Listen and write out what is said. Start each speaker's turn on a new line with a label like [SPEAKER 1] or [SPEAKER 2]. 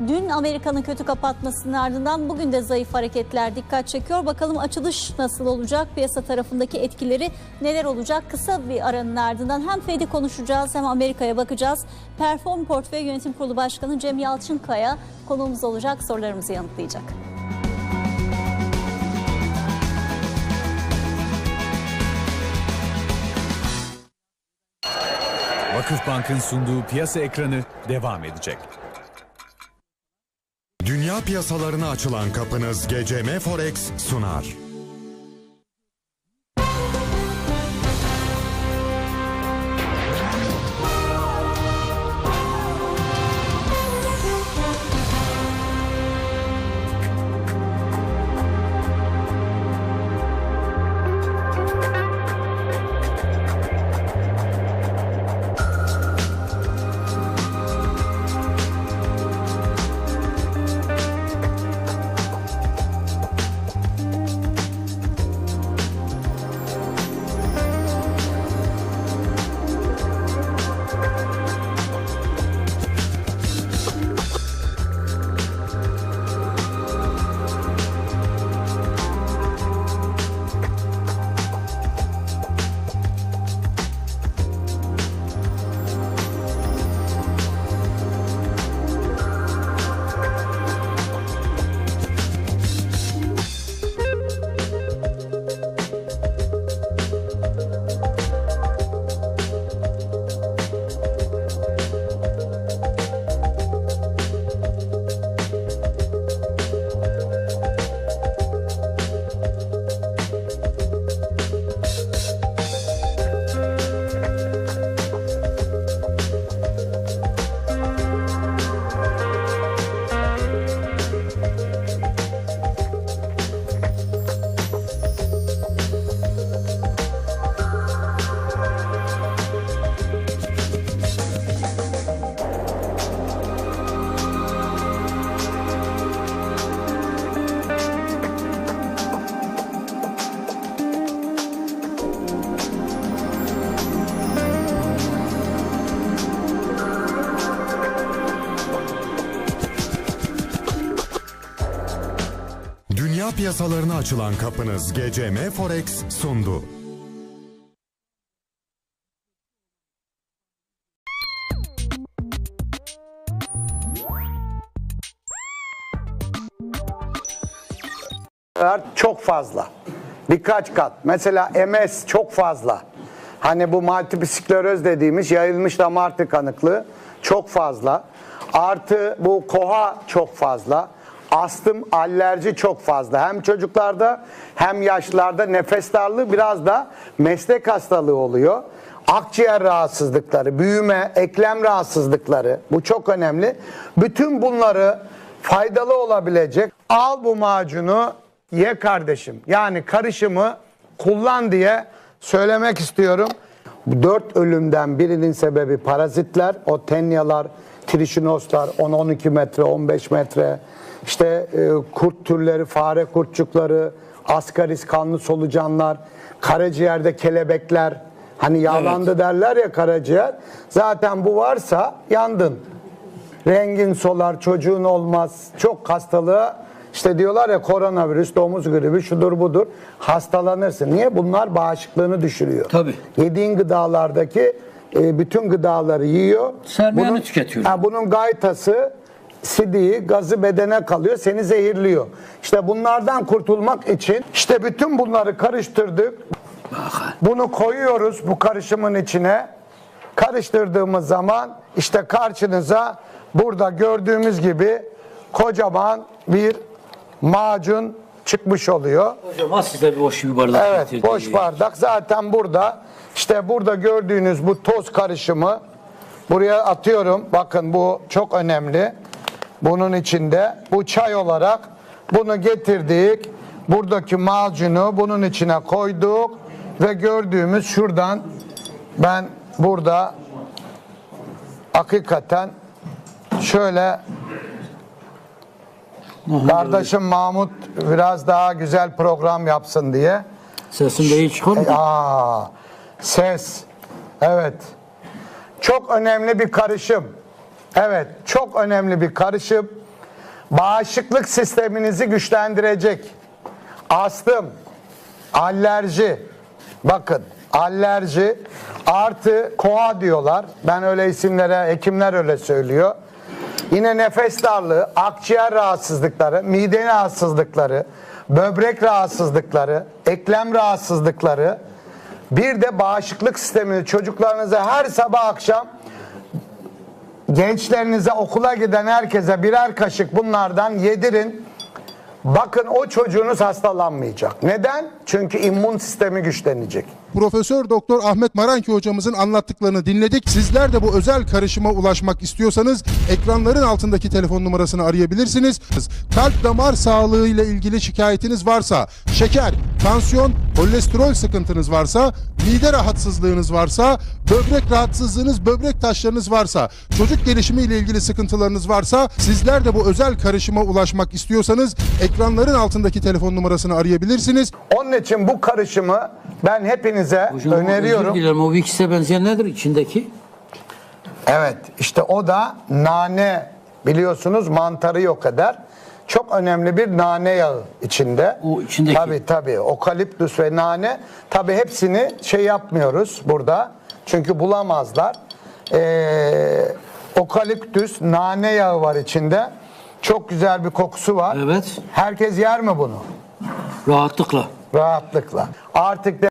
[SPEAKER 1] Dün Amerika'nın kötü kapatmasının ardından bugün de zayıf hareketler dikkat çekiyor. Bakalım açılış nasıl olacak? Piyasa tarafındaki etkileri neler olacak? Kısa bir aranın ardından hem Fed'i konuşacağız hem Amerika'ya bakacağız. Perform Portföy Yönetim Kurulu Başkanı Cem Yalçınkaya konuğumuz olacak, sorularımızı yanıtlayacak.
[SPEAKER 2] Vakıfbank'ın sunduğu piyasa ekranı devam edecek.
[SPEAKER 3] Dünya piyasalarına açılan kapınız GCM Forex sunar. Dünya piyasalarına açılan kapınız GCM Forex sundu.
[SPEAKER 4] Çok fazla. Birkaç kat. Mesela MS çok fazla. Hani bu multiple dediğimiz yayılmış damar tıkanıklığı çok fazla. Artı bu koha çok fazla. Astım, alerji çok fazla. Hem çocuklarda hem yaşlılarda nefes darlığı biraz da meslek hastalığı oluyor. Akciğer rahatsızlıkları, büyüme, eklem rahatsızlıkları bu çok önemli. Bütün bunları faydalı olabilecek al bu macunu ye kardeşim. Yani karışımı kullan diye söylemek istiyorum. Dört ölümden birinin sebebi parazitler, o tenyalar, trişinoslar 10-12 metre, 15 metre, işte e, kurt türleri, fare kurtçukları, ascaris kanlı solucanlar, karaciğerde kelebekler, hani yağlandı derler ya karaciğer. Zaten bu varsa yandın. Rengin solar, çocuğun olmaz. Çok hastalığı işte diyorlar ya koronavirüs, domuz gribi, şudur budur. Hastalanırsın. Niye? Bunlar bağışıklığını düşürüyor.
[SPEAKER 5] Tabii.
[SPEAKER 4] Yediğin gıdalardaki e, bütün gıdaları yiyor.
[SPEAKER 5] Sermayanı tüketiyor.
[SPEAKER 4] Ha, bunun gaytası sidiği, gazı bedene kalıyor, seni zehirliyor. İşte bunlardan kurtulmak için işte bütün bunları karıştırdık. Bunu koyuyoruz bu karışımın içine. Karıştırdığımız zaman işte karşınıza burada gördüğümüz gibi kocaman bir macun çıkmış oluyor.
[SPEAKER 5] Hocam size bir boş bir bardak
[SPEAKER 4] Evet boş bardak zaten burada işte burada gördüğünüz bu toz karışımı buraya atıyorum. Bakın bu çok önemli. Bunun içinde bu çay olarak bunu getirdik. Buradaki macunu bunun içine koyduk ve gördüğümüz şuradan ben burada hakikaten şöyle kardeşim Mahmut biraz daha güzel program yapsın diye
[SPEAKER 5] Sesim de iyi çıkar mı?
[SPEAKER 4] Aa, ses. Evet. Çok önemli bir karışım. Evet, çok önemli bir karışım. bağışıklık sisteminizi güçlendirecek. Astım, alerji, bakın alerji artı koa diyorlar. Ben öyle isimlere, hekimler öyle söylüyor. Yine nefes darlığı, akciğer rahatsızlıkları, mide rahatsızlıkları, böbrek rahatsızlıkları, eklem rahatsızlıkları, bir de bağışıklık sistemini çocuklarınıza her sabah akşam gençlerinize okula giden herkese birer kaşık bunlardan yedirin. Bakın o çocuğunuz hastalanmayacak. Neden? Çünkü immün sistemi güçlenecek.
[SPEAKER 6] Profesör Doktor Ahmet Maranki hocamızın anlattıklarını dinledik. Sizler de bu özel karışıma ulaşmak istiyorsanız ekranların altındaki telefon numarasını arayabilirsiniz. Kalp damar sağlığı ile ilgili şikayetiniz varsa, şeker, tansiyon, kolesterol sıkıntınız varsa, mide rahatsızlığınız varsa, böbrek rahatsızlığınız, böbrek taşlarınız varsa, çocuk gelişimi ile ilgili sıkıntılarınız varsa, sizler de bu özel karışıma ulaşmak istiyorsanız ekranların altındaki telefon numarasını arayabilirsiniz.
[SPEAKER 4] Onun için bu karışımı ben hepinize
[SPEAKER 5] Hocam, Özür
[SPEAKER 4] öneriyorum.
[SPEAKER 5] dilerim o Wix'e benzeyen nedir içindeki?
[SPEAKER 4] Evet işte o da nane biliyorsunuz mantarı yok eder. Çok önemli bir nane yağı içinde.
[SPEAKER 5] O içindeki.
[SPEAKER 4] Tabii tabii okaliptüs ve nane tabii hepsini şey yapmıyoruz burada. Çünkü bulamazlar. Ee, okaliptüs nane yağı var içinde. Çok güzel bir kokusu var.
[SPEAKER 5] Evet.
[SPEAKER 4] Herkes yer mi bunu?
[SPEAKER 5] Rahatlıkla.
[SPEAKER 4] Rahatlıkla. Artık de